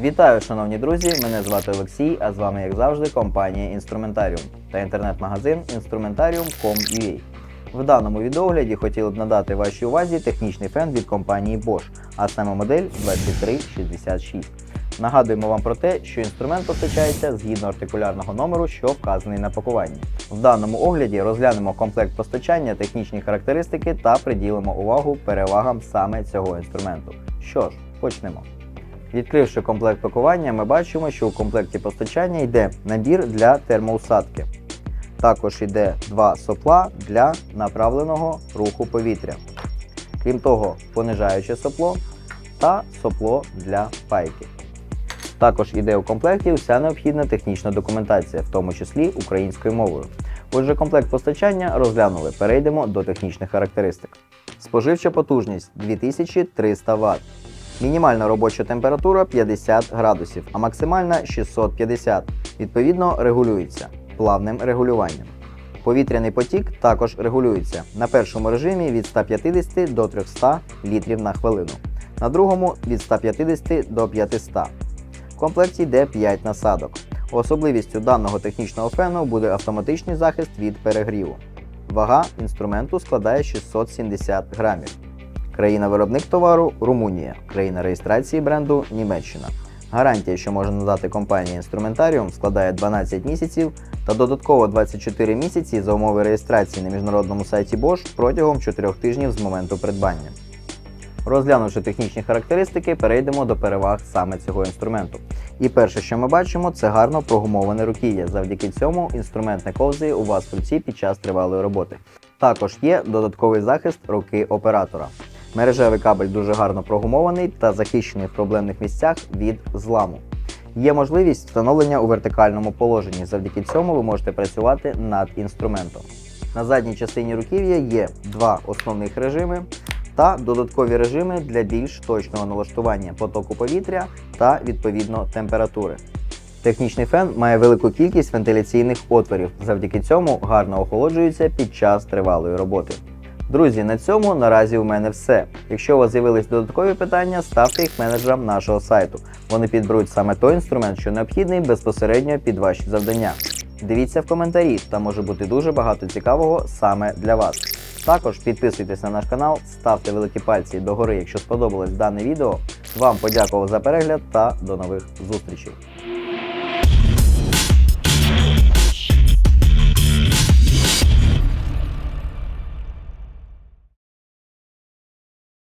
Вітаю, шановні друзі! Мене звати Олексій, а з вами, як завжди, компанія Інструментаріум та інтернет-магазин Instrumentarium.com.ua. В даному відеогляді хотіли б надати вашій увазі технічний фен від компанії Bosch, а саме модель 2366. Нагадуємо вам про те, що інструмент постачається згідно артикулярного номеру, що вказаний на пакуванні. В даному огляді розглянемо комплект постачання, технічні характеристики та приділимо увагу перевагам саме цього інструменту. Що ж, почнемо. Відкривши комплект пакування, ми бачимо, що у комплекті постачання йде набір для термоусадки. Також йде два сопла для направленого руху повітря. Крім того, понижаюче сопло та сопло для пайки. Також йде у комплекті вся необхідна технічна документація, в тому числі українською мовою. Отже, комплект постачання розглянули. Перейдемо до технічних характеристик. Споживча потужність 2300 Вт. Мінімальна робоча температура 50 градусів, а максимальна 650. Відповідно, регулюється плавним регулюванням. Повітряний потік також регулюється на першому режимі від 150 до 300 літрів на хвилину, на другому від 150 до 500. В комплекті йде 5 насадок. Особливістю даного технічного фену буде автоматичний захист від перегріву. Вага інструменту складає 670 грамів. Країна-виробник товару Румунія, країна реєстрації бренду Німеччина. Гарантія, що може надати компанія інструментаріум, складає 12 місяців та додатково 24 місяці за умови реєстрації на міжнародному сайті Bosch протягом 4 тижнів з моменту придбання. Розглянувши технічні характеристики, перейдемо до переваг саме цього інструменту. І перше, що ми бачимо, це гарно прогумоване руків'я. Завдяки цьому інструмент не ковзає у вас в руці під час тривалої роботи. Також є додатковий захист руки оператора. Мережевий кабель дуже гарно прогумований та захищений в проблемних місцях від зламу. Є можливість встановлення у вертикальному положенні. Завдяки цьому ви можете працювати над інструментом. На задній частині руків'я є два основних режими та додаткові режими для більш точного налаштування потоку повітря та відповідно температури. Технічний фен має велику кількість вентиляційних отворів, завдяки цьому гарно охолоджується під час тривалої роботи. Друзі, на цьому наразі у мене все. Якщо у вас з'явились додаткові питання, ставте їх менеджерам нашого сайту. Вони підберуть саме той інструмент, що необхідний безпосередньо під ваші завдання. Дивіться в коментарі, там може бути дуже багато цікавого саме для вас. Також підписуйтесь на наш канал, ставте великі пальці догори, якщо сподобалось дане відео. Вам подякував за перегляд та до нових зустрічей.